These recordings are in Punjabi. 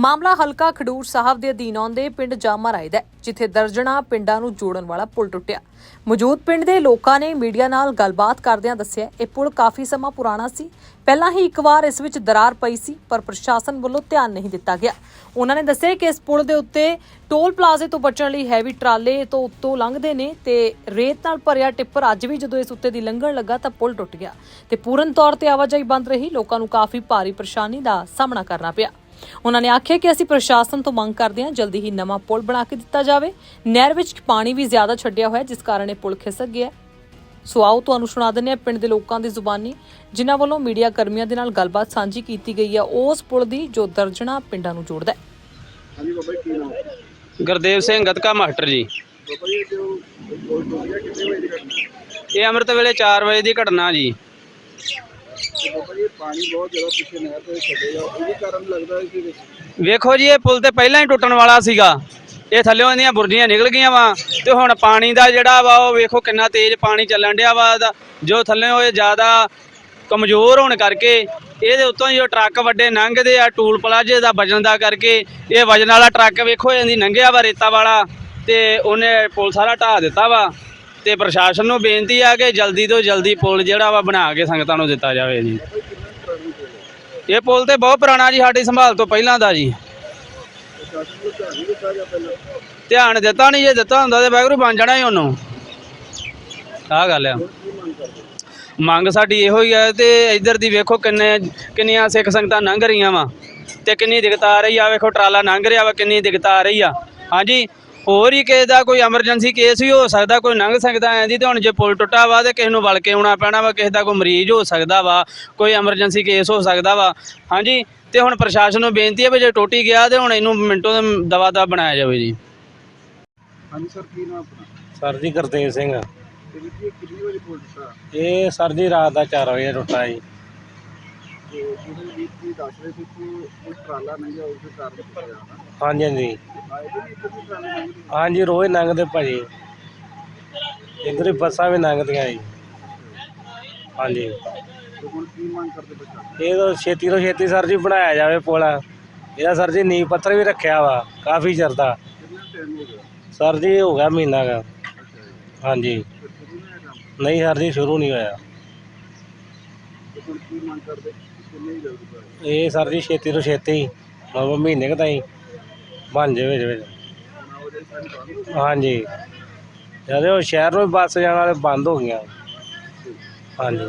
ਮਾਮਲਾ ਹਲਕਾ ਖਡੂਰ ਸਾਹਿਬ ਦੇ ਅਧੀਨ ਆਉਂਦੇ ਪਿੰਡ ਜਾਮਾ ਰਾਏ ਦਾ ਜਿੱਥੇ ਦਰਜਣਾ ਪਿੰਡਾਂ ਨੂੰ ਜੋੜਨ ਵਾਲਾ ਪੁਲ ਟੁੱਟਿਆ। ਮੌਜੂਦ ਪਿੰਡ ਦੇ ਲੋਕਾਂ ਨੇ ਮੀਡੀਆ ਨਾਲ ਗੱਲਬਾਤ ਕਰਦਿਆਂ ਦੱਸਿਆ, ਇਹ ਪੁਲ ਕਾਫੀ ਸਮਾਂ ਪੁਰਾਣਾ ਸੀ। ਪਹਿਲਾਂ ਹੀ ਇੱਕ ਵਾਰ ਇਸ ਵਿੱਚ ਦਰਾਰ ਪਈ ਸੀ, ਪਰ ਪ੍ਰਸ਼ਾਸਨ ਵੱਲੋਂ ਧਿਆਨ ਨਹੀਂ ਦਿੱਤਾ ਗਿਆ। ਉਹਨਾਂ ਨੇ ਦੱਸਿਆ ਕਿ ਇਸ ਪੁਲ ਦੇ ਉੱਤੇ ਟੋਲ ਪਲਾਜ਼ੇ ਤੋਂ ਬਚਣ ਲਈ ਹੈਵੀ ਟਰਾਲੇ ਤੋਂ ਉੱਤੋਂ ਲੰਘਦੇ ਨੇ ਤੇ ਰੇਤ ਨਾਲ ਭਰਿਆ ਟਿੱਪਰ ਅੱਜ ਵੀ ਜਦੋਂ ਇਸ ਉੱਤੇ ਦੀ ਲੰਘਣ ਲੱਗਾ ਤਾਂ ਪੁਲ ਟੁੱਟ ਗਿਆ। ਤੇ ਪੂਰਨ ਤੌਰ ਤੇ ਆਵਾਜਾਈ ਬੰਦ ਰਹੀ। ਲੋਕਾਂ ਨੂੰ ਕਾਫੀ ਭਾਰੀ ਪਰੇਸ਼ਾਨੀ ਦਾ ਸਾਹਮਣਾ ਕਰਨਾ ਪਿਆ। ਉਹਨਾਂ ਨੇ ਆਖਿਆ ਕਿ ਅਸੀਂ ਪ੍ਰਸ਼ਾਸਨ ਤੋਂ ਮੰਗ ਕਰਦੇ ਹਾਂ ਜਲਦੀ ਹੀ ਨਵਾਂ ਪੁਲ ਬਣਾ ਕੇ ਦਿੱਤਾ ਜਾਵੇ। ਨਹਿਰ ਵਿੱਚ ਪਾਣੀ ਵੀ ਜ਼ਿਆਦਾ ਛੱਡਿਆ ਹੋਇਆ ਹੈ, ਜਿਸ ਕਾਰਨ ਇਹ ਪੁਲ ਖਿਸਕ ਗਿਆ। ਸੋ ਆਓ ਤੁਹਾਨੂੰ ਸੁਣਾ ਦਿੰਦੇ ਹਾਂ ਪਿੰਡ ਦੇ ਲੋਕਾਂ ਦੀ ਜ਼ੁਬਾਨੀ ਜਿਨ੍ਹਾਂ ਵੱਲੋਂ ਮੀਡੀਆ ਕਰਮੀਆਂ ਦੇ ਨਾਲ ਗੱਲਬਾਤ ਸਾਂਝੀ ਕੀਤੀ ਗਈ ਹੈ। ਉਸ ਪੁਲ ਦੀ ਜੋ ਦਰਜਣਾ ਪਿੰਡਾਂ ਨੂੰ ਜੋੜਦਾ ਹੈ। ਹਾਂਜੀ ਬਾਬਾ ਜੀ ਕੀ ਨਾਮ? ਹੈ ਗੁਰਦੇਵ ਸਿੰਘ ਗਤਕਾ ਮਾਸਟਰ ਜੀ। ਬਾਬਾ ਜੀ ਜੋ ਕੋਲ ਟੁੱਟ ਗਿਆ ਕਿੰਨੇ ਵਜੇ ਦੀ ਘਟਨਾ? ਇਹ ਅੰਮ੍ਰਿਤ ਵੇਲੇ 4 ਵਜੇ ਦੀ ਘਟਨਾ ਜੀ। ਤੇ ਪਾਣੀ ਬਹੁਤ ਜ਼ਿਆਦਾ ਪਿੱਛੇ ਨਹਿਰ ਤੇ ਛੱਡੇਗਾ ਉਹਦੇ ਕਾਰਨ ਲੱਗਦਾ ਹੈ ਵਿੱਚ? ਵੇਖੋ ਜੀ, ਇਹ ਪੁਲ ਤੇ ਪਹਿਲਾਂ ਹੀ ਟੁੱਟਣ ਵਾਲਾ ਸੀਗਾ। ਇਹ ਥੱਲੇੋਂ ਇਹਦੀਆਂ ਬੁਰਜੀਆਂ ਨਿਕਲ ਗਈਆਂ ਵਾ ਤੇ ਹੁਣ ਪਾਣੀ ਦਾ ਜਿਹੜਾ ਵਾ, ਉਹ ਵੇਖੋ ਕਿੰਨਾ ਤੇਜ਼ ਪਾਣੀ ਚੱਲਣ ਡਿਆ ਵਾ। ਜੋ ਥੱਲੇੋਂ ਇਹ ਜ਼ਿਆਦਾ ਕਮਜ਼ੋਰ ਹੋਣ ਕਰਕੇ ਇਹਦੇ ਉੱਤੋਂ ਹੀ ਉਹ ਟਰੱਕ ਵੱਡੇ ਲੰਘਦੇ ਆ, ਟੂਲ ਪਲਾਜੇ ਦਾ ਵਜਨ ਦਾ ਕਰਕੇ। ਇਹ ਵਜਨ ਵਾਲਾ ਟਰੱਕ ਵੇਖੋ, ਇਹਦੀ ਲੰਘਿਆ ਵਾ ਰੇਤਾ ਵਾਲਾ ਤੇ ਉਹਨੇ ਪੁਲ ਸਾਰਾ ਢਾਹ ਦਿੱਤਾ ਵਾ। ਤੇ ਪ੍ਰਸ਼ਾਸਨ ਨੂੰ ਬੇਨਤੀ ਆ ਕਿ ਜਲਦੀ ਤੋਂ ਜਲਦੀ ਪੁਲ ਜਿਹੜਾ ਵਾ ਬਣਾ ਕੇ ਸੰਗਤਾਂ ਨੂੰ ਦਿੱਤਾ ਜਾਵੇ ਜੀ ਕੋਈ ਕਿੰਨਾ ਪੁਰਾਣੀ ਕੋਲ ਹੈ ਇਹ ਪੁਲ ਤੇ ਬਹੁਤ ਪੁਰਾਣਾ ਜੀ, ਸਾਡੀ ਸੰਭਾਲ ਤੋਂ ਪਹਿਲਾਂ ਦਾ ਜੀ। ਧਿਆਨ ਦਿੱਤਾ ਨਹੀਂ ਜੇ, ਦਿੱਤਾ ਹੁੰਦਾ ਤੇ ਵੈਗਰੂ ਬਣ ਜਾਣਾ ਹੀ ਉਹਨੂੰ। ਆਹ ਗੱਲ ਆ। ਮੰਗ ਮੰਗ ਸਾਡੀ ਇਹੋ ਹੀ ਹੈ ਤੇ ਇੱਧਰ ਦੀ ਵੇਖੋ ਕਿੰਨੇ, ਕਿੰਨੀਆਂ ਸਿੱਖ ਸੰਗਤਾਂ ਲੰਘ ਰਹੀਆਂ ਵਾ ਤੇ ਕਿੰਨੀ ਦਿੱਕਤ ਆ ਰਹੀ ਆ। ਵੇਖੋ ਟਰਾਲਾ ਲੰਘ ਰਿਹਾ ਵਾ, ਕਿੰਨੀ ਦਿੱਕਤ ਆ ਰਹੀ ਆ। ਹਾਂਜੀ ਹੋਰ ਹੀ ਕਿਸੇ ਦਾ ਕੋਈ ਐਮਰਜੈਂਸੀ ਕੇਸ ਵੀ ਹੋ ਸਕਦਾ ਕੋਈ ਲੰਘ ਸਕਦਾ ਐਂ ਦੀ ਤੇ ਹੁਣ ਜੇ ਪੁਲ ਟੁੱਟਾ ਵਾ ਤੇ ਕਿਸੇ ਨੂੰ ਵਲ ਕੇ ਆਉਣਾ ਪੈਣਾ ਵਾ ਕਿਸੇ ਦਾ ਕੋਈ ਮਰੀਜ਼ ਹੋ ਸਕਦਾ ਵਾ ਕੋਈ ਐਮਰਜੈਂਸੀ ਕੇਸ ਹੋ ਸਕਦਾ ਵਾ। ਹਾਂਜੀ ਤੇ ਹੁਣ ਪ੍ਰਸ਼ਾਸਨ ਨੂੰ ਬੇਨਤੀ ਹੈ ਵੀ ਜੇ ਟੁੱਟ ਗਿਆ ਤੇ ਹੁਣ ਇਹਨੂੰ ਮਿੰਟੋ ਦਵਾ ਦਾ ਬਣਾਇਆ ਜਾਵੇ ਜੀ। ਹਾਂਜੀ ਸਰ ਕੀ ਨਾਮ ਆਪਣਾ? ਸਰ ਜੀ ਗੁਰਦੇਵ ਸਿੰਘ। ਤੇ ਵੀਰ ਜੀ ਇਹ ਕਿੰਨੀ ਵਜੇ ਕੋਲ ਟੁੱਟਾ? ਇਹ ਸਰ ਜੀ ਰਾਤ ਦਾ 4 ਵਜੇ ਟੁੱਟਾ ਜੀ। ਤੇ ਜਿਹੜੇ ਵੀਰ ਜੀ ਦੱਸ ਰਹੇ ਸੀ ਕਿ ਉਹ ਟਰਾਲਾ ਨਹੀਂ ਗਿਆ ਉਸ ਦੇ ਕਾਰਨ ਟੁੱਟਿਆ ਨਾ ਹਾਂਜੀ ਹਾਂਜੀ। ਆਏ ਵੀ ਨਹੀਂ ਇੱਥੇ ਵੀ ਟਰਾਲੇ ਨਹੀਂ ਗਏ ਹਾਂਜੀ ਰੋਜ਼ ਲੰਘਦੇ ਭਾਜੀ। ਇੱਧਰ ਹੀ ਬੱਸਾਂ ਵੀ ਲੰਘਦੀਆਂ ਜੀ। ਹਾਂਜੀ। ਤੇ ਹੁਣ ਕੀ ਮੰਗ ਕਰਦੇ ਪ੍ਰਸ਼ਾਸਨ ਇਹ ਤਾਂ ਛੇਤੀ ਤੋਂ ਛੇਤੀ ਸਰ ਜੀ ਬਣਾਇਆ ਜਾਵੇ ਪੁਲ। ਇਹਦਾ ਸਰ ਜੀ ਨੀਂਹ ਪੱਥਰ ਵੀ ਰੱਖਿਆ ਵਾ ਕਾਫੀ ਚਿਰ ਦਾ। ਕਿੰਨਾ ਟਾਈਮ ਹੋ ਗਿਆ? ਸਰ ਜੀ ਹੋ ਗਿਆ ਮਹੀਨਾ ਅੱਛਾ ਜੀ ਹਾਂਜੀ। ਤੇ ਸ਼ੁਰੂ ਨਹੀਂ ਹੋਇਆ ਕੰਮ? ਨਹੀਂ ਸਰ ਜੀ ਸ਼ੁਰੂ ਨਹੀਂ ਹੋਇਆ। ਤੇ ਹੁਣ ਕੀ ਮੰਗ ਕਰਦੇ? ਇਹ ਸਰ ਜੀ ਛੇਤੀ ਤੋਂ ਛੇਤੀ ਮਤਲਬ ਮਹੀਨੇ ਕੁ ਤਾਈਂ ਬਣ ਜਾਵੇ ਵਿੱਚ। ਹਾਂਜੀ। ਜਦ ਉਹ ਸ਼ਹਿਰ ਨੂੰ ਵੀ ਬੱਸ ਜਾਣ ਵਾਲੇ ਬੰਦ ਹੋ ਗਈਆਂ। ਹਾਂਜੀ।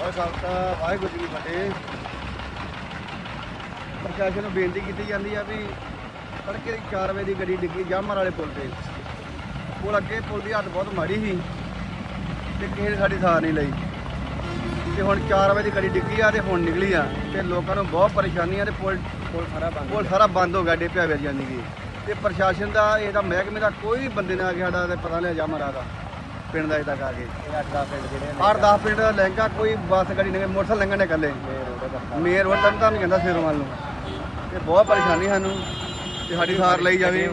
ਖਾਲਸਾ ਵਾਹਿਗੁਰੂ ਜੀ ਕੀ ਫਤਿਹ। ਪ੍ਰਸ਼ਾਸਨ ਨੂੰ ਬੇਨਤੀ ਕੀਤੀ ਜਾਂਦੀ ਆ ਵੀ ਤੜਕੇ 4 ਵਜੇ ਦੀ ਗੱਡੀ ਡਿੱਗੀ ਜਾਮਰ ਵਾਲੇ ਪੁਲ ਤੇ। ਪੁਲ ਅੱਗੇ ਪੁਲ ਦੀ ਹਾਲਤ ਬਹੁਤ ਮਾੜੀ ਸੀ ਤੇ ਕਿਸੇ ਨੇ ਸਾਡੀ ਸਾਰ ਨਹੀਂ ਲਈ। ਤੇ ਹੁਣ 4 ਵਜੇ ਦੀ ਗੱਡੀ ਡਿੱਗੀ ਆ ਤੇ ਹੁਣ ਨਿਕਲੀ ਆ ਤੇ ਲੋਕਾਂ ਨੂੰ ਬਹੁਤ ਪਰੇਸ਼ਾਨੀ ਆ ਤੇ ਪੁਲ ਪੁਲ ਸਾਰਾ ਬੰਦ ਪੁਲ ਸਾਰਾ ਬੰਦ ਹੋ ਗਿਆ ਡੇਪਿਆ ਵੇ ਜਾਂਦੀ ਗਈ ਤੇ ਪ੍ਰਸ਼ਾਸਨ ਦਾ ਇਹਦਾ ਮਹਿਕਮੇ ਦਾ ਕੋਈ ਬੰਦੇ ਨੇ ਆ ਕੇ ਸਾਡਾ ਤੇ ਪਤਾ ਨਹੀਂ ਜਾਮਰ ਦਾ ਪਿੰਡ ਦਾ ਇਹਦਾ ਆ ਕੇ 8-10 ਪਿੰਡ ਜਿਹੜੇ 8-10 ਪਿੰਡ ਦਾ ਲਹਿੰਗਾ ਕੋਈ ਬੱਸ ਗੱਡੀ ਨਹੀਂ ਮੋਟਰਸਾਈਕਲ ਲੰਘਣ ਨੇ ਇਕੱਲੇ। ਮੇਰ ਰੋਡ ਤਾਂ ਨਹੀਂ ਕਹਿੰਦਾ ਸਿਰ ਵੱਲ ਨੂੰ। ਤੇ ਬਹੁਤ ਪਰੇਸ਼ਾਨੀ ਸਾਨੂੰ ਤੇ ਸਾਡੀ ਸਾਰ ਲਈ ਜਾਵੇ।